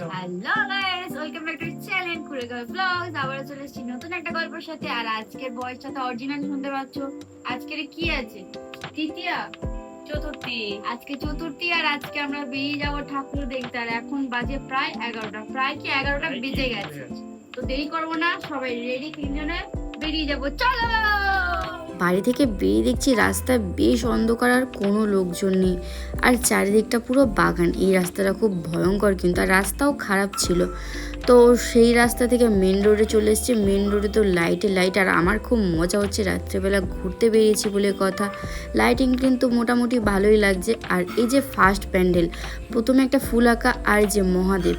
Hello guys welcome back to channel Kuregaon vlogs আবার চলে এসেছি নতুন একটা গল্পের সাথে। আর আজকের বয়সটা তো অরিজিনাল শুনতে পাচ্ছ? আজকের কি আছে? তৃতীয়া? চতুর্থী। আজকে চতুর্থী আর আজকে আমরা বেরিয়ে যাব ঠাকুর দেখতে। আর এখন বাজে প্রায় এগারোটা। প্রায় কি এগারোটা বেজে গেছে। তো দেরি করব না সবাই রেডি তিনজনে বেরিয়ে যাব। চলো! বাড়ি থেকে বেরিয়ে দেখছি রাস্তা বেশ অন্ধকার আর কোনো লোকজন নেই। আর চারিদিকটা পুরো বাগান। এই রাস্তাটা খুব ভয়ঙ্কর কিন্তু, আর রাস্তাও খারাপ ছিল। তো সেই রাস্তা থেকে মেন রোডে চলে এসেছি। মেন রোডে তো লাইটে লাইট আর আমার খুব মজা হচ্ছে রাত্রেবেলা ঘুরতে বেরিয়েছি বলে কথা। লাইটিং কিন্তু মোটামুটি ভালোই লাগছে। আর এই যে ফার্স্ট প্যান্ডেল প্রথমে একটা ফুল আঁকা, আর যে মহাদেব।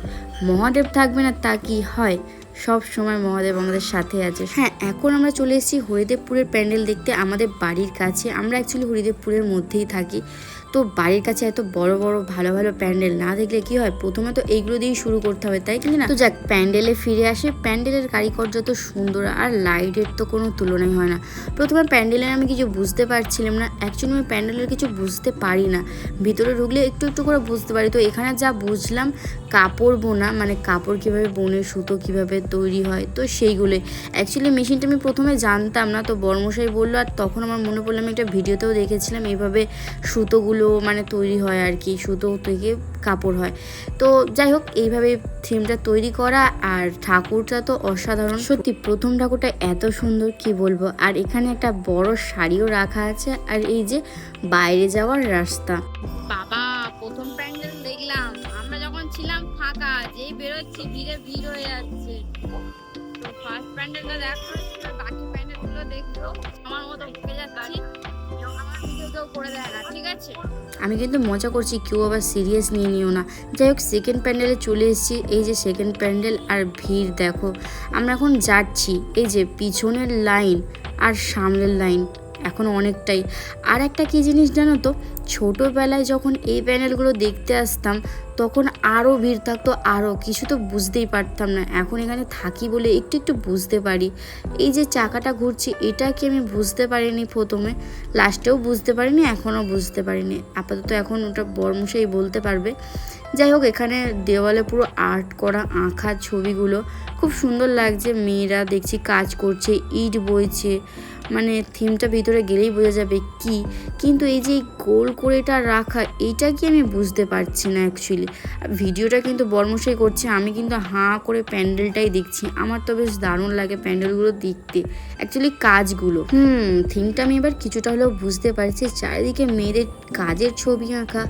মহাদেব থাকবে না তা কি হয়? সব সময় মহাদেব আমাদের সাথে আছে। হ্যাঁ এখন আমরা চলে এসেছি হরিদেবপুরের প্যান্ডেল দেখতে আমাদের বাড়ির কাছে। আমরা অ্যাকচুয়ালি হরিদেবপুরের মধ্যেই থাকি। তো বাড়ির কাছে এত বড় বড় ভালো ভালো প্যান্ডেল না দেখলে কি হয়? প্রথমে তো এইগুলো দিয়েই শুরু করতে হবে, তাই কি না? তো যাক, প্যান্ডেলে ফিরে আসে। প্যান্ডেলের কারিকর্য তো সুন্দর, আর লাইটের তো কোনো তুলনাই হয় না। প্রথমে প্যান্ডেলের আমি কিছু বুঝতে পারছিলাম না অ্যাকচুয়ালি আমি প্যান্ডেলের কিছু বুঝতে পারি না। ভিতরে ঢুকলে একটু একটু করে বুঝতে পারি। তো এখানে যা বুঝলাম, কাপড় বোনা মানে কাপড় কীভাবে বোনে, সুতো কীভাবে তৈরি হয়, তো সেইগুলোই। অ্যাকচুয়ালি মেশিনটা আমি প্রথমে জানতাম না, তো বর্মশাই বলল, আর তখন আমার মনে পড়ল আমি একটা ভিডিওতেও দেখেছিলাম এইভাবে সুতোগুলো মানে তৈরি হয় আর কি, সুতো থেকে কাপড় হয়। তো যাই হোক, এইভাবে থিমটা তৈরি করা আর ঠাকুরটা তো অসাধারণ। সত্যি প্রথম ঠাকুরটা এত সুন্দর, কি বলব? আর এখানে একটা বড় শাড়িও রাখা আছে আর এই যে বাইরে যাওয়ার রাস্তা। বাবা, প্রথম প্যান্ডেল দেখলাম। আমরা যখন ছিলাম ফাঁকা, যেই বেরোচ্ছি, ভিড়ে ভিড় হয়ে যাচ্ছে। ফার্স্ট প্যান্ডেলটা দেখো বাকি প্যান্ডেলগুলো দেখব আমার মতো ঢুকে যাচ্ছি। আমি কিন্তু মজা করছি, কেউ আবার সিরিয়াস নিয়ে নিও না। যাই হোক সেকেন্ড প্যান্ডেলে চলে এসেছি। এই যে সেকেন্ড প্যান্ডেল আর ভিড়, দেখো। আমরা এখন যাচ্ছি, এই যে পিছনের লাইন আর সামনের লাইন এখন অনেকটাই। আর একটা কী জিনিস জানো তো? ছোটোবেলায় যখন এই প্যানেলগুলো দেখতে আসতাম, তখন আরও ভিড় থাকতো আরও কিছু তো বুঝতেই পারতাম না। এখন এখানে থাকি বলে একটু একটু বুঝতে পারি। এই যে চাকাটা ঘুরছে, এটা কি আমি বুঝতে পারিনি প্রথমে? লাস্টেও বুঝতে পারিনি এখনও বুঝতে পারিনি। আপাতত এখন ওটা বর্মশাই বলতে পারবে। যাই হোক, এখানে দেওয়ালে পুরো আর্ট করা আঁকা ছবিগুলো। খুব সুন্দর লাগছে, মেয়েরা দেখছি কাজ করছে, ইট বইছে। মানে থিমটা ভিতরে গেলেই বোঝা যাবে কি। কিন্তু এই যে গোল করে এটা রাখা এইটা কি আমি বুঝতে পারছি না অ্যাকচুয়ালি ভিডিওটা কিন্তু বর্মশাই করছে, আমি কিন্তু হাঁ করে প্যান্ডেলটাই দেখছি। আমার তো বেশ দারুণ লাগে প্যান্ডেলগুলো দেখতে অ্যাকচুয়ালি কাজগুলো। হুম থিমটা আমি এবার কিছুটা হলেও বুঝতে পারছি। চারিদিকে মেয়েদের কাজের ছবি আঁকা,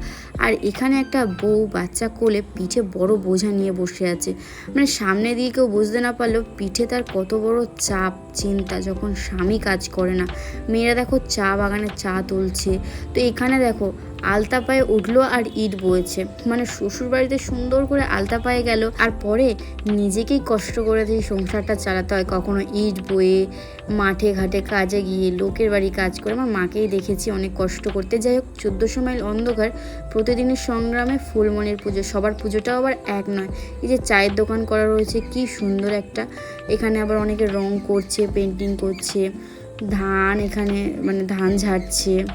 আর এখানে একটা বউ বাচ্চা কোলে পিঠে বড় বোঝা নিয়ে বসে আছে। মানে সামনে দিয়ে কেউ বুঝতে না পারলেও পিঠে তার কত বড় চাপ, চিন্তা, যখন স্বামী কাজ করে না। মেয়েরা দেখো চা বাগানে চা তুলছে। তো এখানে দেখো আলতা পায়ে উঠল আর ইট বয়েছে মানে শ্বশুর বাড়িতে সুন্দর করে আলতা পায়ে গেল। আর পরে নিজেকেই কষ্ট করে সেই সংসারটা চালাতে হয়। কখনো ইট বয়ে মাঠে ঘাটে কাজে গিয়ে লোকের বাড়ি কাজ করে। আমার মাকেই দেখেছি অনেক কষ্ট করতে। যাই হোক, চোদ্দোশো মাইল অন্ধকার। প্রতিদিনের সংগ্রামে ফুলমণির পুজো। সবার পুজোটাও আবার এক নয়। এই যে চায়ের দোকান করা রয়েছে, কি সুন্দর একটা। এখানে আবার অনেকে রং করছে পেন্টিং করছে। ধান এখানে মানে ধান ঝাড়ছে।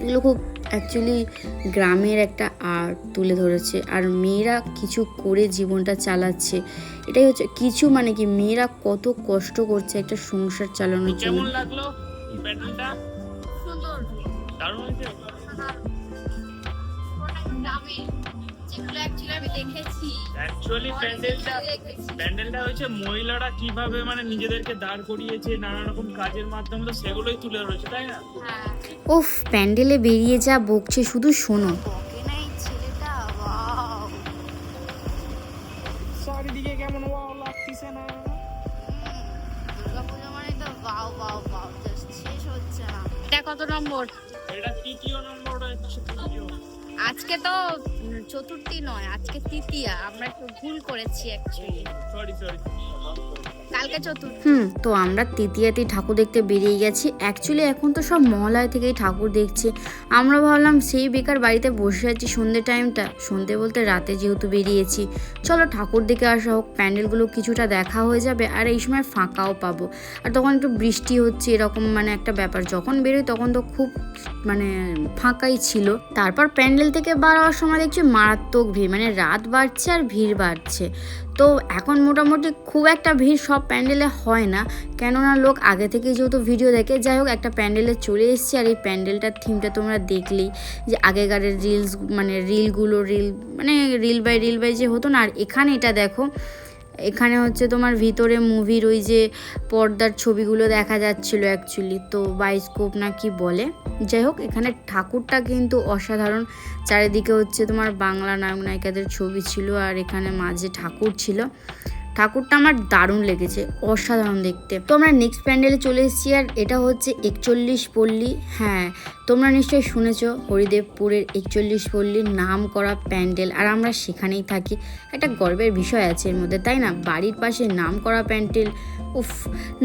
এগুলো খুব অ্যাকচুয়ালি গ্রামের একটা আর্ট তুলে ধরেছে। আর মেয়েরা কিছু করে জীবনটা চালাচ্ছে। এটাই হচ্ছে কিছু মানে কি মেয়েরা কত কষ্ট করছে একটা সংসার চালানোর জন্য কেমন লাগল যেগুলো অ্যাকচুয়ালি আমি দেখেছি। অ্যাকচুয়ালি প্যান্ডেলটা দেখেছি। প্যান্ডেলটা হয়েছে মহিলারা কীভাবে মানে নিজেদেরকে দাঁড় করিয়েছে নানা রকম কাজের মাধ্যমে তো সেগুলোই তুলে ধরেছে তাই না? হ্যাঁ। উফ প্যান্ডেলে বেরিয়ে যা বকছে শুধু শোনো। ওয়াও চারিদিকে কেমন ওয়াও লাগতেছে না। দুর্গাপুজো মানে তো বাও বাও জাস্ট শেষ হচ্ছে না। এটা কত নম্বর? এটা তৃতীয় নম্বর হচ্ছে আজকে তো চতুর্থী নয় আজকে তৃতীয়া। আমরা একটু ভুল করেছি অ্যাকচুয়ালি সরি সরি কালকে চতুর্থ। হুম। তো আমরা তৃতীয়াতেই ঠাকুর দেখতে বেরিয়ে গেছি। অ্যাকচুয়ালি এখন তো সব মহলায় থেকেই ঠাকুর দেখছি। আমরা ভাবলাম সেই বেকার বাড়িতে বসে আছি সন্ধ্যে টাইমটা সন্ধ্যে বলতে রাতে যেহেতু বেরিয়েছি। চলো ঠাকুর দেখে আসা হোক, প্যান্ডেলগুলো কিছুটা দেখা হয়ে যাবে আর এই সময় ফাঁকাও পাবো। আর তখন একটু বৃষ্টি হচ্ছে, এরকম মানে একটা ব্যাপার। যখন বেরোই তখন তো খুব মানে ফাঁকাই ছিল। তারপর প্যান্ডেল থেকে বার হওয়ার সময় দেখছি মারাত্মক ভিড়। মানে রাত বাড়ছে আর ভিড় বাড়ছে। তো এখন মোটামুটি খুব একটা ভিড় সব প্যান্ডেলে হয় না। কেননা লোক আগে থেকে যেহেতু ভিডিও দেখে, যাই হোক একটা প্যান্ডেলে চলে এসছে আর এই প্যান্ডেলটার থিমটা তোমরা দেখলেই যে আগেকারের রিলস মানে রিলগুলো রিল মানে রিল বাই রিল বাই যে হতো না, আর এখানে এটা দেখো এখানে হচ্ছে তোমার ভিতরে মুভির ওই যে পর্দার ছবিগুলো দেখা যাচ্ছিল অ্যাকচুয়ালি তো বাইস্কোপ না কি বলে? যাই হোক, এখানে ঠাকুরটা কিন্তু অসাধারণ। চারিদিকে হচ্ছে তোমার বাংলা নায়ক নায়িকাদের ছবি ছিল আর এখানে মাঝে ঠাকুর ছিল। ঠাকুরটা আমার দারুণ লেগেছে, অসাধারণ দেখতে। তো আমরা নেক্সট প্যান্ডেলে চলে এসেছি আর এটা হচ্ছে একচল্লিশ পল্লী। হ্যাঁ তোমরা নিশ্চয়ই শুনেছ হরিদেবপুরের একচল্লিশ পল্লীর নাম করা প্যান্ডেল আর আমরা সেখানেই থাকি। একটা গর্বের বিষয় আছে এর মধ্যে, তাই না? বাড়ির পাশে নাম করা প্যান্ডেল, উফ।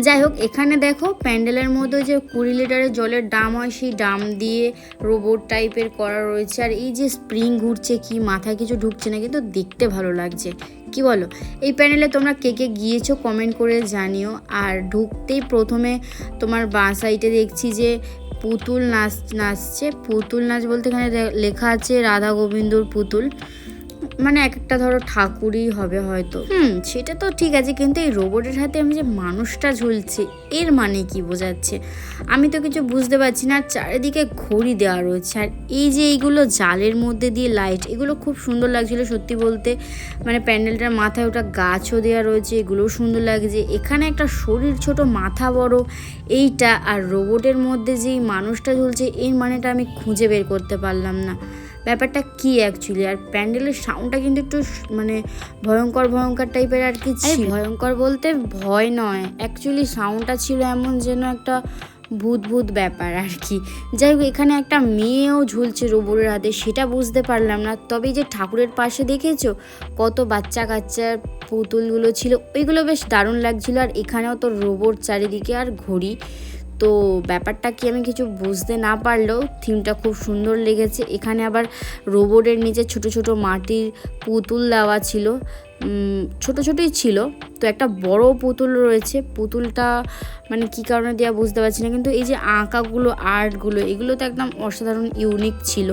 যাই হোক, এখানে দেখো প্যান্ডেলের মধ্যে যে কুড়ি লিটারের জলের ডাম হয়, সেই ডাম দিয়ে রোবট টাইপের করা রয়েছে। আর এই যে স্প্রিং ঘুরছে, কি মাথায় কিছু ঢুকছে না, কিন্তু দেখতে ভালো লাগছে। কি বলো? এই প্যানেলে তোমরা কে কে গিয়েছো কমেন্ট করে জানিও। আর ঢুকতেই প্রথমে তোমার বাঁ সাইডে দেখছি যে পুতুল নাচ, নাচছে। পুতুল নাচ বলতে এখানে লেখা আছে রাধা গোবিন্দর পুতুল। মানে এক একটা ধরো ঠাকুরই হবে হয়তো। হুম, সেটা তো ঠিক আছে, কিন্তু এই রোবটের হাতে আমি যে মানুষটা ঝুলছে, এর মানে কি বোঝাচ্ছে? আমি তো কিছু বুঝতে পারছি না চারিদিকে ঘড়ি দেওয়া রয়েছে, আর এই যে এইগুলো জালের মধ্যে দিয়ে লাইট এগুলো খুব সুন্দর লাগছিল সত্যি বলতে। মানে প্যান্ডেলটার মাথায় ওটা গাছও দেওয়া রয়েছে, এগুলোও সুন্দর লাগছে। এখানে একটা শরীর ছোট, মাথা বড়, এইটা আর রোবটের মধ্যে যেই মানুষটা ঝুলছে, এর মানেটা আমি খুঁজে বের করতে পারলাম না। ব্যাপারটা কি অ্যাকচুয়ালি আর প্যান্ডেলের সাউন্ডটা কিন্তু একটু মানে ভয়ঙ্কর ভয়ঙ্কর টাইপের আর কি। ভয়ঙ্কর বলতে ভয় নয়। অ্যাকচুয়ালি সাউন্ডটা ছিল এমন যেন একটা ভূত ভূত ব্যাপার আর কি। যাই হোক এখানে একটা মেয়েও ঝুলছে রোবরের হাতে সেটা বুঝতে পারলাম না। তবে যে ঠাকুরের পাশে দেখেছ কত বাচ্চা কাচ্চার পুতুলগুলো ছিল ওইগুলো বেশ দারুণ লাগছিল। আর এখানেও তো রোবট চারিদিকে আর ঘড়ি তো ব্যাপারটা কি আমি কিছু বুঝতে না পারলেও থিমটা খুব সুন্দর লেগেছে। এখানে আবার রোবটের নিচে ছোট ছোট মাটির পুতুল দেওয়া ছিল। ছোট ছোটই ছিল, তো একটা বড় পুতুল রয়েছে। পুতুলটা মানে কি কারণে দেওয়া বুঝতে পারছি না, কিন্তু এই যে আঁকাগুলো, আর্টগুলো, এগুলো তো একদম অসাধারণ ইউনিক ছিল।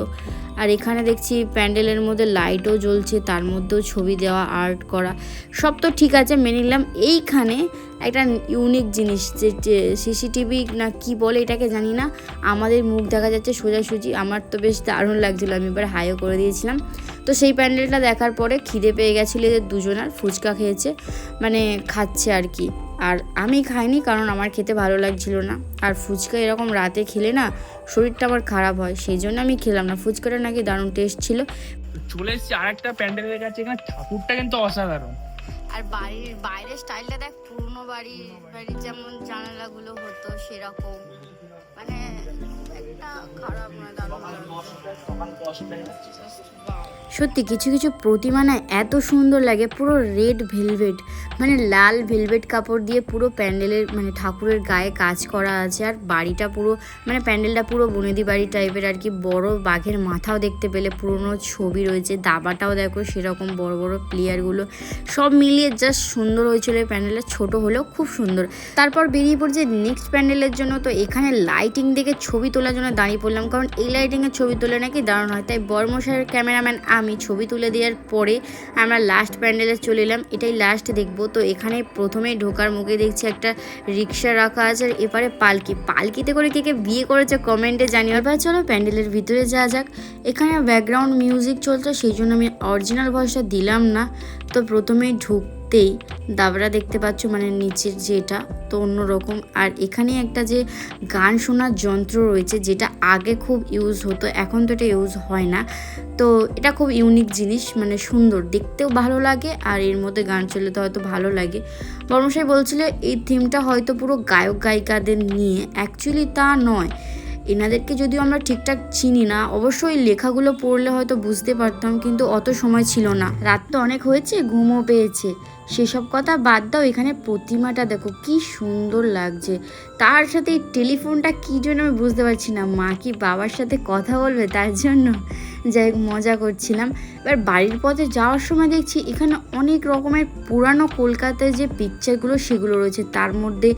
আর এখানে দেখছি প্যান্ডেলের মধ্যে লাইটও জ্বলছে, তার মধ্যেও ছবি দেওয়া, আর্ট করা, সব তো ঠিক আছে, মেনে নিলাম। এইখানে একটা ইউনিক জিনিস, যে সিসিটিভি না কি বলে এটাকে জানি না, আমাদের মুখ দেখা যাচ্ছে সোজাসুজি, আমার তো বেশ দারুণ লাগছিল, আমি এবার হাইও করে দিয়েছিলাম। তো সেই প্যান্ডেলটা দেখার পরে খিদে পেয়ে গেছিল এদের দুজনার ফুচকা খেয়েছে মানে খাচ্ছে আর কি। আর আমি খাইনি কারণ আমার খেতে ভালো লাগছিল না। আর ফুচকা এরকম রাতে খেলে না শরীরটা আমার খারাপ হয় সেই জন্য আমি খেলাম না। ফুচকাটা নাকি দারুণ টেস্ট ছিল। চলে এসেছি আরেকটা প্যান্ডেলের কাছে এখানে ঠাকুরটা কিন্তু অসাধারণ। আর বাড়ির বাইরের স্টাইলটা দেখ পুরনো বাড়ির বাড়ির যেমন জানালাগুলো হতো সেরকম। মানে একটা খারাপ নয় সত্যি কিছু কিছু প্রতিমা না এত সুন্দর লাগে, পুরো রেড ভেলভেট মানে লাল ভেলভেট কাপড় দিয়ে পুরো প্যান্ডেলের মানে ঠাকুরের গায়ে কাজ করা আছে আর বাড়িটা পুরো মানে প্যান্ডেলটা পুরো বনেদি বাড়ি টাইপের আর কি, বড় বাঘের মাথাও দেখতে পেলে পুরনো ছবি রয়েছে, দাবাটাও দেখো সেরকম বড় বড় প্লেয়ারগুলো সব মিলিয়ে জাস্ট সুন্দর হয়েছিল এই প্যান্ডেলটা, ছোট হলেও খুব সুন্দর। তারপর বেরিয়ে পড়ছে নেক্সট প্যান্ডেলের জন্য, তো এখানে লাইটিং দেখে ছবি তোলার জন্য দাঁড়িয়ে পড়লাম, কারণ এই লাইটিংয়ের ছবি তোলে নাকি দারুণ হয়, তাই বর্মশাহের ক্যামেরাম্যান আমি ছবি তুলে দেওয়ার পরে আমরা লাস্ট প্যান্ডেলে চলে এলাম। এটাই লাস্ট দেখব। তো এখানে প্রথমে ঢোকার মুখে দেখছি একটা রিক্সা রাখা আছে আর এপারে পালকি। পালকিতে করে কে কে বিয়ে করেছে কমেন্টে জানি এবার চলো প্যান্ডেলের ভিতরে যাওয়া যাক। এখানে ব্যাকগ্রাউন্ড মিউজিক চলছে, সেই জন্য আমি অরিজিনাল ভয়েসটা দিলাম না। তো প্রথমেই ঢুকতেই দাবরা দেখতে পাচ্ছ মানে নিচের যেটা, তো অন্যরকম। আর এখানে একটা যে গান শোনার যন্ত্র রয়েছে, যেটা আগে খুব ইউজ হতো, এখন তো এটা ইউজ হয় না। তো এটা খুব ইউনিক জিনিস মানে সুন্দর, দেখতেও ভালো লাগে, আর এর মধ্যে গান চললে তো হয়তো ভালো লাগে। বর্মশাই বলছিল, এই থিমটা হয়তো পুরো গায়ক গায়িকাদের নিয়ে অ্যাকচুয়ালি তা নয়। এনাদেরকে যদিও আমরা ঠিকঠাক চিনি না অবশ্যই লেখাগুলো পড়লে হয়তো বুঝতে পারতাম, কিন্তু অত সময় ছিল না। রাত তো অনেক হয়েছে, ঘুমও পেয়েছে। সেসব কথা বাদ দাও, এখানে প্রতিমাটা দেখো, কি সুন্দর লাগছে। তার সাথে এই টেলিফোনটা কী জন্য আমি বুঝতে পারছি না। মা কি বাবার সাথে কথা বলবে তার জন্য? যাই মজা করছিলাম। এবার বাড়ির পথে যাওয়ার সময় দেখছি এখানে অনেক রকমের পুরানো কলকাতায় যে পিকচারগুলো সেগুলো রয়েছে। তার মধ্যে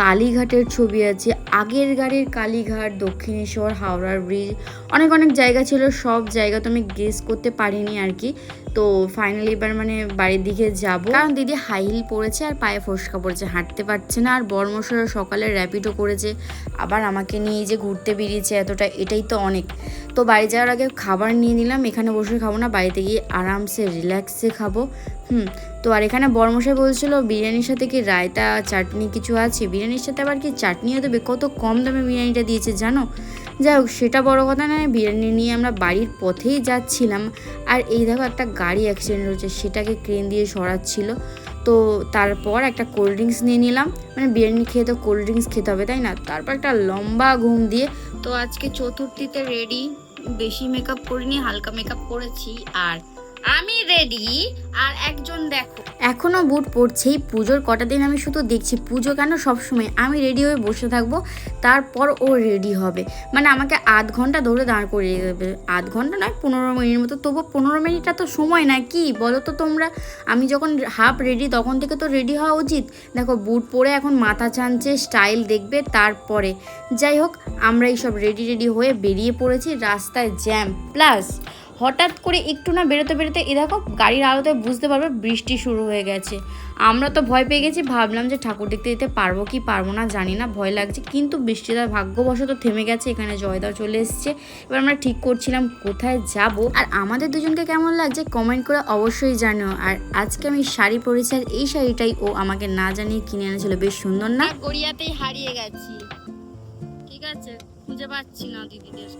কালীঘাটের ছবি আছে, আগের গাড়ির কালীঘাট, দক্ষিণেশ্বর, হাওড়ার ব্রিজ অনেক অনেক জায়গা ছিল। সব জায়গা তো আমি গেস করতে পারিনি আর কি। তো ফাইনালি এবার মানে বাড়ির দিকে যাব। কারণ দিদি হাই হিল পরেছে আর পায়ে ফসকা পড়েছে, হাঁটতে পারছে না। আর বর্মশরা সকালে র্যাপিডও করেছে। আবার আমাকে নিয়ে যে ঘুরতে বেরিয়েছে এতটা, এটাই তো অনেক। তো বাড়ি যাওয়ার আগে খাবার নিয়ে নিলাম। এখানে বসে খাব না বাড়িতে গিয়ে আরামসে রিল্যাক্সে খাব। হুম, তো আর এখানে বর্মশাই বলছিল বিরিয়ানির সাথে কি রায়তা, চাটনি কিছু আছে? বিরিয়ানির সাথে আবার কি চাটনিও দেবে কত কম দামে বিরিয়ানিটা দিয়েছে জানো? যাই হোক, সেটা বড় কথা নয়, বিরিয়ানি নিয়ে আমরা বাড়ির পথেই যাচ্ছিলাম। আর এই দেখো একটা গাড়ি অ্যাক্সিডেন্ট হয়েছে, সেটাকে ক্রেন দিয়ে সরাচ্ছিল। তো তারপর একটা কোল্ড ড্রিঙ্কস নিয়ে নিলাম। মানে বিরিয়ানি খেয়ে তো কোল্ড ড্রিঙ্কস খেতে হবে, তাই না? তারপর একটা লম্বা ঘুম দিয়ে, তো আজকে চতুর্থীতে রেডি বেশি মেকআপ করিনি হালকা মেকআপ করেছি। আর আমি রেডি আর একজন দেখো। এখনও বুট পড়ছেই পুজোর কটা দিন আমি শুধু দেখছি। পুজো কেন সবসময় আমি রেডি হয়ে বসে থাকব, তারপর ও রেডি হবে। মানে আমাকে আধ ঘণ্টা ধরে দাঁড় করিয়ে দেবে। আধ ঘণ্টা নয়, পনেরো মিনিট মতো। তবু পনেরো মিনিটটা তো সময় না, কি বলো তো তোমরা? আমি যখন হাফ রেডি তখন থেকে তো রেডি হওয়া উচিত। দেখো, বুট পরে এখন মাথা চানছে স্টাইল দেখবে, তারপরে। যাই হোক আমরা এইসব রেডি রেডি হয়ে বেরিয়ে পড়েছি, রাস্তায় জ্যাম প্লাস হঠাৎ করে একটু না বেরোতে বেরোতে এ দেখো গাড়ির আলোতে বুঝতে পারবে বৃষ্টি শুরু হয়ে গেছে। আমরা তো ভয় পেয়ে গেছি, ভাবলাম যে ঠাকুর দেখতে যেতে পারব কি পারব না, জানি না, ভয় লাগছে। কিন্তু বৃষ্টিটা ভাগ্যবশত থেমে গেছে, এখানে জয়দাও চলে এসছে। এবার আমরা ঠিক করছিলাম কোথায় যাব। আর আমাদের দুজনকে কেমন লাগছে কমেন্ট করে অবশ্যই জানো আর আজকে আমি শাড়ি পরেছি, আর এই শাড়িটাই ও আমাকে না জানিয়ে কিনে এনেছিল, বেশ সুন্দর না? গড়িয়াতেই হারিয়ে গেছি। ঠিক আছে? খুঁজে পাচ্ছি না দিদিদের।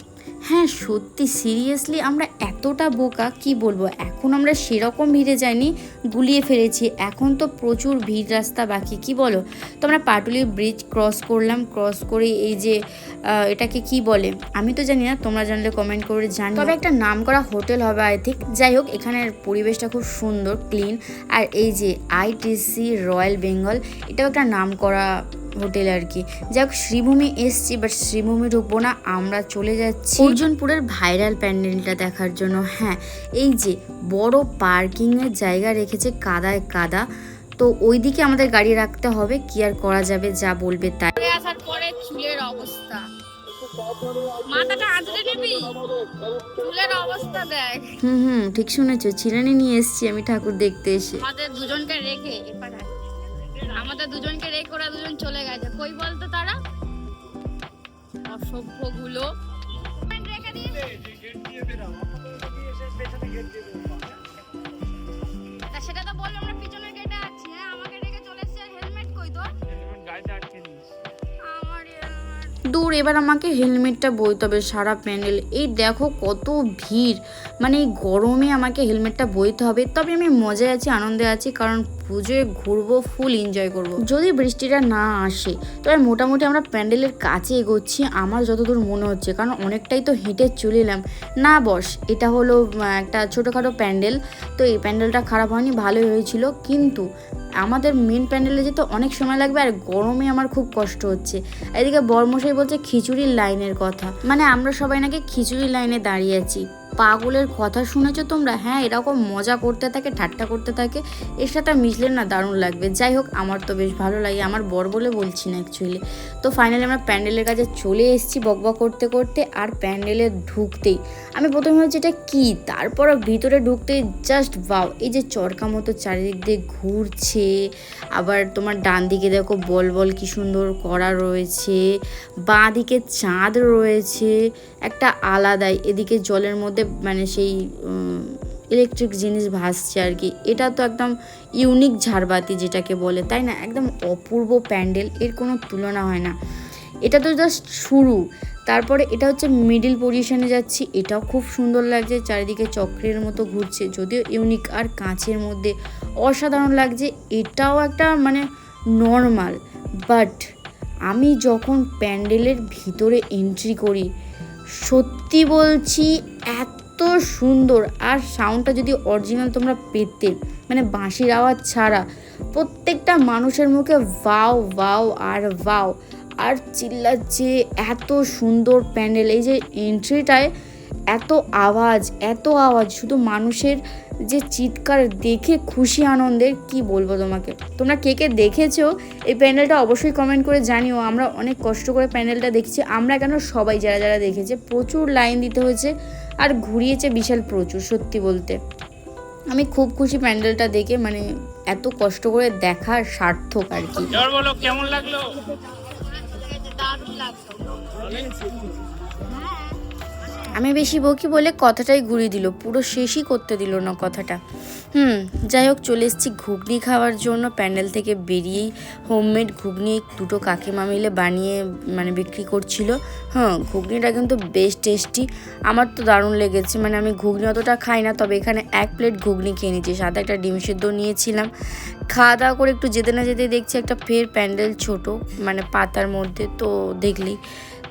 হ্যাঁ সত্যি সিরিয়াসলি আমরা এতটা বোকা কি বলব? এখন আমরা সেরকম ভিড়ে যাইনি গুলিয়ে ফেলেছি। এখন তো প্রচুর ভিড় রাস্তা বাকি কি বলো? তো আমরা পাটুলি ব্রিজ ক্রস করলাম ক্রস করে এই যে এটাকে কি বলে? আমি তো জানি না তোমরা জানলে কমেন্ট করে জানি তবে একটা নাম করা হোটেল হবে আই থিঙ্ক যাই হোক এখানের পরিবেশটা খুব সুন্দর ক্লিন আর এই যে আইটিসি রয়্যাল বেঙ্গল এটাও একটা নাম করা হোটেল আর কি। যাক শ্রীভূমি এসছি বাট শ্রীভূমি ঢুকবো না আমরা চলে যাচ্ছি অর্জুনপুরের ভাইরাল প্যান্ডেলটা দেখার জন্য। হ্যাঁ এই যে বড় পার্কিংয়ের জায়গা রেখেছে কাদায় কাদা তো ওইদিকে আমাদের গাড়ি রাখতে হবে কি আর করা যাবে যা বলবে তাই। আসার পরে চুলের অবস্থা। মাথাটা আঁচড়ে নিবি? চুলের অবস্থা দেখ। হুম হুম ঠিক শুনেছো ছিলানি নিয়ে এসেছি আমি ঠাকুর দেখতে এসে। আমাদের দুজনকে রেখে এপারে। আমাদের দুজনকে রেখে ওরা দুজন চলে গেছে। কই বলতো তারা? অসভ্যগুলো সেটা তো বলল, আমরা পিছনের গেটে আছি। হ্যাঁ আমাকে রেখে চলে এসেছে। হেলমেট কই তো দূর, এবার আমাকে হেলমেটটা বইতে হবে সারা প্যান্ডেল। এই দেখো কত ভিড়। মানে এই গরমে আমাকে হেলমেটটা বইতে হবে। তবে আমি মজায় আছি, আনন্দে আছি, কারণ পুজোয় ঘুরবো, ফুল এনজয় করব। যদি বৃষ্টিটা না আসে, তবে মোটামুটি আমরা প্যান্ডেলের কাছে এগোচ্ছি, আমার যতদূর মনে হচ্ছে, কারণ অনেকটাই তো হেঁটে চলে এলাম। না বস, এটা হলো একটা ছোটোখাটো প্যান্ডেল, তো এই প্যান্ডেলটা খারাপ হয়নি, ভালোই হয়েছিল। কিন্তু আমাদের মেন প্যান্ডেলে যেতে অনেক সময় লাগবে, আর গরমে আমার খুব কষ্ট হচ্ছে। এদিকে বর্মশাই বলছে খিচুড়ির লাইনের কথা। মানে আমরা সবাই নাকি খিচুড়ির লাইনে দাঁড়িয়ে আছি। পাগলের কথা শুনেছো তোমরা? হ্যাঁ এরকম মজা করতে থাকে, ঠাট্টা করতে থাকে। এর সাথে মিশলে না দারুণ লাগবে। যাই হোক, আমার তো বেশ ভালো লাগে। আমার বর বলে বলছি না অ্যাকচুয়ালি তো ফাইনালি আমরা প্যান্ডেলের কাছে চলে এসেছি বকবক করতে করতে আর প্যান্ডেলে ঢুকতেই। আমি প্রথমে ভাবছি এটা কী? তারপর ভিতরে ঢুকতে জাস্ট বাও এই যে চরকা মতো চারিদিক দিয়ে ঘুরছে। আবার তোমার ডান দিকে দেখো বল বল কি সুন্দর করা রয়েছে। বাঁ দিকে চাঁদ রয়েছে। একটা আলাদাই। এদিকে জলের মধ্যে মানে সেই ইলেকট্রিক জিনিস ভাসছে আর কি। এটা তো একদম ইউনিক ঝাড়বাতি যেটাকে বলে, তাই না? একদম অপূর্ব প্যান্ডেল, এর কোনো তুলনা হয় না। এটা তো জাস্ট শুরু। তারপরে এটা হচ্ছে মিডিল পজিশনে যাচ্ছি, এটাও খুব সুন্দর লাগছে, চারিদিকে চক্রের মতো ঘুরছে, যদিও ইউনিক আর কাঁচের মধ্যে অসাধারণ লাগছে, এটাও একটা মানে নর্মাল বাট আমি যখন প্যান্ডেলের ভিতরে এন্ট্রি করি সত্যি বলছি এত সুন্দর। আর সাউন্ডটা যদি অরিজিনাল তোমরা পেতে মানে বাঁশির আওয়াজ ছাড়া, প্রত্যেকটা মানুষের মুখে ভাও ভাও আর ভাও আর চিল্লাচ্ছে এত সুন্দর প্যান্ডেল এই যে এন্ট্রিটায় এত আওয়াজ এত আওয়াজ শুধু মানুষের যে চিৎকার দেখে খুশি আনন্দের কি বলব তোমাকে? তোমরা কে কে দেখেছ এই প্যান্ডেলটা অবশ্যই কমেন্ট করে জানিও। আমরা অনেক কষ্ট করে প্যান্ডেলটা দেখছি। আমরা কেন সবাই যারা যারা দেখেছে প্রচুর লাইন দিতে হয়েছে আর ঘুরিয়েছে বিশাল প্রচুর সত্যি বলতে। আমি খুব খুশি প্যান্ডেলটা দেখে মানে এত কষ্ট করে দেখা সার্থক আর কি। কেমন লাগল। আমি বেশি বকি বলে কথাটাই ঘুরিয়ে দিল, পুরো শেষই করতে দিল না কথাটা। হুম, যাই হোক, চলে এসেছি ঘুগনি খাওয়ার জন্য। প্যান্ডেল থেকে বেরিয়েই হোমমেড ঘুগনি দুটো কাকিমা মিলে বানিয়ে মানে বিক্রি করছিল। হ্যাঁ ঘুগনিটা কিন্তু বেশ টেস্টি। আমার তো দারুণ লেগেছে মানে আমি ঘুগনি অতটা খাই না, তবে এখানে এক প্লেট ঘুগনি খেয়ে নিয়েছি। সাথে একটা ডিম সেদ্ধ নিয়েছিলাম। খাওয়া দাওয়া করে একটু যেতে না যেতে দেখছি একটা ফের প্যান্ডেল ছোট মানে পাতার মধ্যে, তো দেখলি।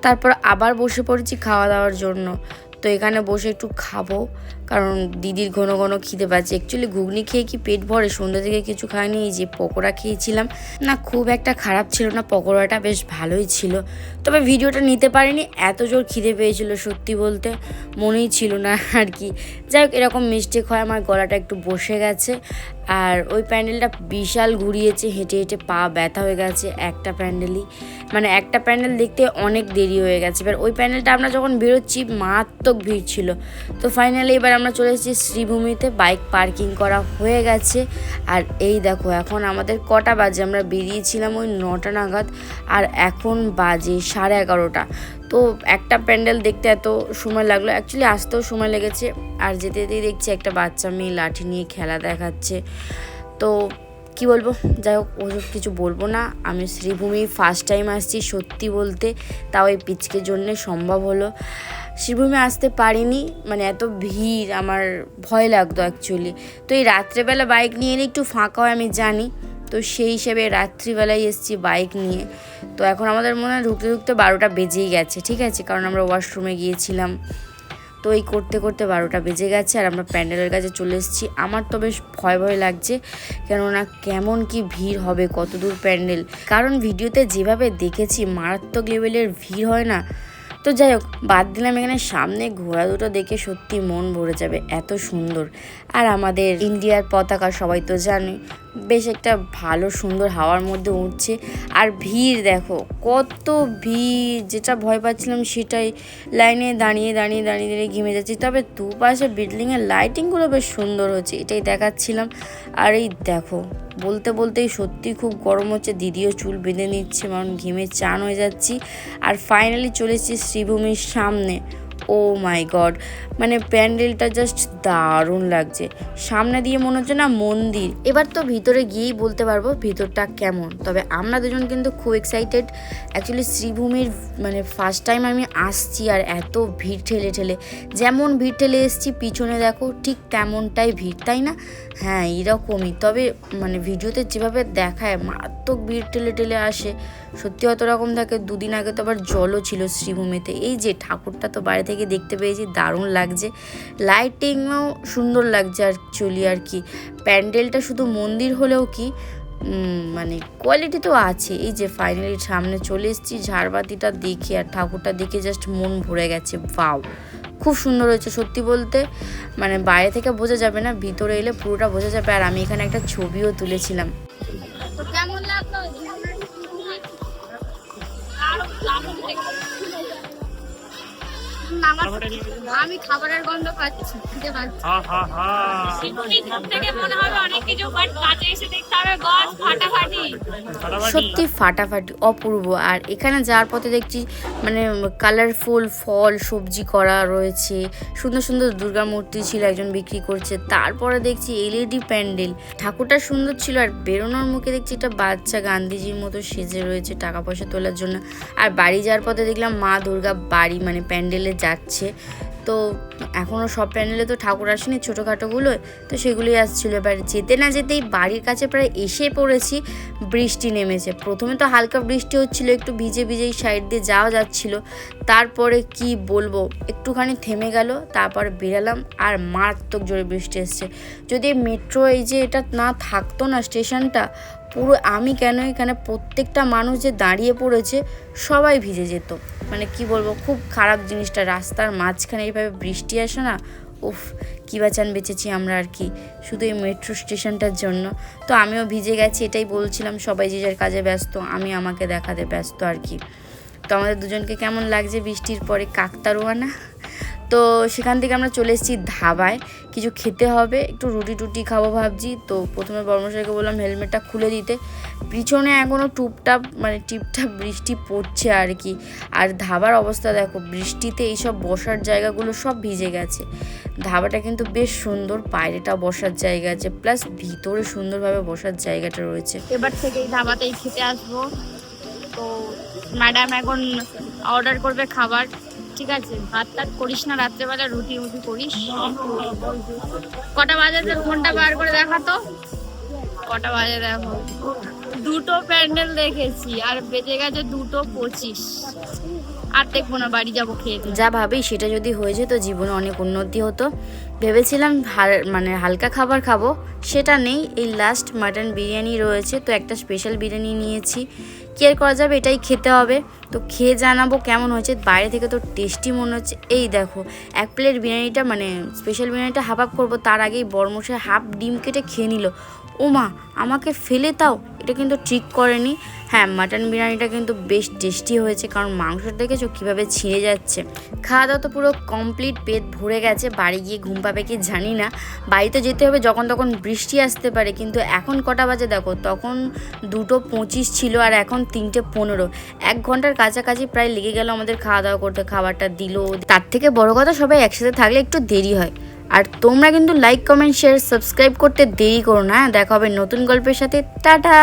তারপর আবার বসে পড়েছি খাওয়া দাওয়ার জন্য। তো এখানে বসে একটু খাব। কারণ দিদির ঘন ঘন খিদে পাচ্ছে। অ্যাকচুয়ালি ঘুগনি খেয়ে কি পেট ভরে? সন্ধ্যা থেকে কিছু খাইনি, এই যে পকোড়া খেয়েছিলাম। না, খুব একটা খারাপ ছিল না, পকোড়াটা বেশ ভালোই ছিল। তবে ভিডিওটা নিতে পারিনি, এত জোর খিদে পেয়েছিল সত্যি বলতে, মনেই ছিল না আর কি। যাই হোক, এরকম মিস্টেক হয়, আমার গলাটা একটু বসে গেছে। আর ওই প্যান্ডেলটা বিশাল ঘুরিয়েছে, হেঁটে হেঁটে পা ব্যথা হয়ে গেছে একটা প্যান্ডেলই। মানে একটা প্যান্ডেল দেখতে অনেক দেরি হয়ে গেছে। এবার ওই প্যান্ডেলটা আমরা যখন বেরোচ্ছি, মারাত্মক ভিড় ছিল। তো ফাইনালি এবার আমরা চলে এসেছি শ্রীভূমিতে, বাইক পার্কিং করা হয়ে গেছে। আর এই দেখো, এখন আমাদের কটা বাজে, আমরা বেরিয়েছিলাম ওই নটা নাগাদ, আর এখন বাজে সাড়ে এগারোটা। তো একটা প্যান্ডেল দেখতে এত সময় লাগল অ্যাকচুয়ালি আসতেও সময় লেগেছে, আর যেতে যেতেই দেখছি একটা বাচ্চা মেয়ে লাঠি নিয়ে খেলা দেখাচ্ছে। তো কি বলব, যাই হোক, ওসব কিছু বলব না। আমি শ্রীভূমি ফার্স্ট টাইম আসছি সত্যি বলতে, তাও এই পিচকের জন্যে সম্ভব হলো। শ্রীভূমি আসতে পারিনি। মানে এত ভিড়, আমার ভয় লাগতো অ্যাকচুয়ালি তো এই রাত্রেবেলা বাইক নিয়ে এলে একটু ফাঁকা হয়, আমি জানি। তো সেই হিসেবে রাত্রিবেলায় এসেছি বাইক নিয়ে। তো এখন আমাদের মনে হয় ঢুকতে ঢুকতে বারোটা বেজেই গেছে, ঠিক আছে? কারণ আমরা ওয়াশরুমে গিয়েছিলাম। তো এই করতে করতে বারোটা বেজে গেছে আর আমরা প্যান্ডেলের কাছে চলে এসেছি। আমার তো বেশ ভয় ভয় লাগছে, কেননা কেমন কি ভিড় হবে কতদূর প্যান্ডেল। কারণ ভিডিওতে যেভাবে দেখেছি, মারাত্মক লেভেলের ভিড় হয় না। তো যাই হোক, বাদ দিলাম এখানে, সামনে ঘোড়া দুটো দেখে সত্যি মন ভরে যাবে, এত সুন্দর। আর আমাদের ইন্ডিয়ার পতাকা সবাই তো জানে। বেশ একটা ভালো, সুন্দর হাওয়ার মধ্যে উঠছে। আর ভিড় দেখো, কত ভিড়, যেটা ভয় পাচ্ছিলাম সেটাই লাইনে দাঁড়িয়ে দাঁড়িয়ে দাঁড়িয়ে দাঁড়িয়ে ঘেমে যাচ্ছি। তবে দুপাশে বিল্ডিংয়ের লাইটিংগুলো বেশ সুন্দর হচ্ছে, এটাই দেখাচ্ছিলাম। আর এই দেখো, বলতে বলতেই সত্যি খুব গরম হচ্ছে। দিদিও চুল বেঁধে নিচ্ছে কারণ ঘেমে চান হয়ে যাচ্ছি। আর ফাইনালি চলে এসেছি শ্রীভূমির সামনে। ও মাই গড মানে প্যান্ডেলটা জাস্ট দারুণ লাগছে। সামনে দিয়ে মনে হচ্ছে না মন্দির। এবার তো ভিতরে গিয়েই বলতে পারব ভিতরটা কেমন। তবে আমরা দুজন কিন্তু খুব এক্সাইটেড অ্যাকচুয়ালি শ্রীভূমির মানে ফার্স্ট টাইম আমি আসছি আর এত ভিড় ঠেলে ঠেলে। যেমন ভিড় ঠেলে এসেছি, পিছনে দেখো ঠিক তেমনটাই ভিড়, তাই না? হ্যাঁ এরকমই তবে মানে ভিডিওতে যেভাবে দেখায়, মারাত্মক ভিড় ঠেলে ঠেলে আসে। সত্যি অত রকম থাকে, দুদিন আগে তো আবার জলও ছিল শ্রীভূমিতে। এই যে ঠাকুরটা তো বাইরে থেকে দেখতে পেয়েছি, দারুণ লাগছে। লাইটিংও সুন্দর লাগছে আর চলি আর কি। প্যান্ডেলটা শুধু মন্দির হলেও কি মানে কোয়ালিটি তো আছে। এই যে ফাইনালি সামনে চলে এসেছি, ঝাড়বাতিটা দেখে আর ঠাকুরটা দেখে জাস্ট মন ভরে গেছে। বাও খুব সুন্দর হয়েছে সত্যি বলতে। মানে বাইরে থেকে বোঝা যাবে না, ভিতরে এলে পুরোটা বোঝা যাবে। আর আমি এখানে একটা ছবিও তুলেছিলাম। কেমন লাগল? আমার আমি খাবারের গন্ধ পাচ্ছি খিদে পাচ্ছি হা হা হা। এখান থেকে মনে হবে অনেক কিছু বাট কাছে এসে দেখতে হবে গছ ফাটাফাটি। ফাটাফাটি। সত্যি ফাটাফাটি অপূর্ব। আর এখানে যাওয়ার পথে দেখছি মানে কালারফুল ফল সবজি করা রয়েছে। সুন্দর সুন্দর দুর্গা মূর্তি ছিল একজন বিক্রি করছে। তারপরে দেখছি এলইডি প্যান্ডেল। ঠাকুরটা সুন্দর ছিল আর বেরোনোর মুখে দেখছি একটা বাচ্চা গান্ধীজির মতো সেজে রয়েছে টাকা পয়সা তোলার জন্য। আর বাড়ি যাওয়ার পথে দেখলাম মা দুর্গা বাড়ি মানে প্যান্ডেলে যাচ্ছে। তো এখনও সব প্যান্ডেলে তো ঠাকুর আসেনি ছোটোখাটোগুলো তো সেগুলোই আসছিল। এবার যেতে না যেতেই বাড়ির কাছে প্রায় এসে পড়েছি, বৃষ্টি নেমেছে। প্রথমে তো হালকা বৃষ্টি হচ্ছিল, একটু ভিজে ভিজেই সাইড দিয়ে যাওয়া যাচ্ছিল। তারপরে কি বলব, একটুখানি থেমে গেল, তারপর বেরালাম, আর মারাত্মক জোরে বৃষ্টি এসছে। যদি মেট্রো এই যে এটা না থাকতো না স্টেশনটা পুরো আমি কেন এখানে প্রত্যেকটা মানুষ যে দাঁড়িয়ে পড়েছে, সবাই ভিজে যেত। মানে কি বলব, খুব খারাপ জিনিসটা। রাস্তার মাঝখানে এইভাবে বৃষ্টি আসে না, উফ, কী বাঁচান বেঁচেছি আমরা আর কি, শুধু এই মেট্রো স্টেশনটার জন্য। তো আমিও ভিজে গেছি, এটাই বলছিলাম সবাই যে যার কাজে ব্যস্ত, আমি আমাকে দেখাতে ব্যস্ত আর কি। তো আমাদের দুজনকে কেমন লাগছে বৃষ্টির পরে? কাকতারুয়া না? তো সেখান থেকে আমরা চলে এসেছি ধাবায়। কিছু খেতে হবে, একটু রুটি টুটি খাব ভাবছি। তো প্রথমে বর্মশাইকে বললাম হেলমেটটা খুলে দিতে। পিছনে এখনও টুপটাপ মানে টিপটাপ বৃষ্টি পড়ছে আর কি। আর ধাবার অবস্থা দেখো, বৃষ্টিতে এইসব বসার জায়গাগুলো সব ভিজে গেছে। ধাবাটা কিন্তু বেশ সুন্দর বাইরেটা বসার জায়গা আছে, প্লাস ভিতরে সুন্দরভাবে বসার জায়গাটা রয়েছে। এবার থেকে এই ধাবাতেই খেতে আসব। তো ম্যাডাম এখন অর্ডার করবে খাবার। ঠিক আছে, ভাত টাত করিস না, রাত্রেবেলা রুটি রুটি করিস। কটা বাজে তোর ফোনটা বার করে দেখাতো কটা বাজে দেখো। দুটো প্যান্ডেল দেখেছি, আর বেজে গেছে দুটো পঁচিশ। আর দেখব না, বাড়ি যাব খেয়ে যা ভাবি, সেটা যদি হয়ে যেত, জীবনে অনেক উন্নতি হতো। ভেবেছিলাম মানে হালকা খাবার খাব। সেটা নেই, এই লাস্ট মাটন বিরিয়ানি রয়েছে, তো একটা স্পেশাল বিরিয়ানি নিয়েছি। কি আর করা যাবে, এটাই খেতে হবে। তো খেয়ে জানাব কেমন হয়েছে, বাইরে থেকে তো টেস্টি মনে হচ্ছে। এই দেখো, এক প্লেট বিরিয়ানিটা মানে স্পেশাল বিরিয়ানিটা হাফ আপ করব, তার আগেই বরমশাই হাফ ডিম কেটে খেয়ে নিল। ও মা আমাকে ফেলে তাও এটা কিন্তু ঠিক করেনি। হ্যাঁ মাটন বিরিয়ানিটা কিন্তু বেশ টেস্টি হয়েছে, কারণ মাংসটা দেখেছ কীভাবে ছিঁড়ে যাচ্ছে। খাওয়া দাওয়া তো পুরো কমপ্লিট পেট ভরে গেছে, বাড়ি গিয়ে ঘুম পাবে কি জানি না। বাড়িতে যেতে হবে যখন তখন বৃষ্টি আসতে পারে, কিন্তু এখন কটা বাজে দেখো? তখন দুটো পঁচিশ ছিল আর এখন তিনটে পনেরো। এক ঘণ্টার কাছাকাছি প্রায় লেগে গেল আমাদের খাওয়া দাওয়া করতে, খাবারটা দিল। তার থেকে বড় কথা সবাই একসাথে থাকলে একটু দেরি হয়। আর তোমরা কিন্তু লাইক কমেন্ট শেয়ার সাবস্ক্রাইব করতে দেরি করো না? দেখা হবে নতুন গল্পের সাথে টাটা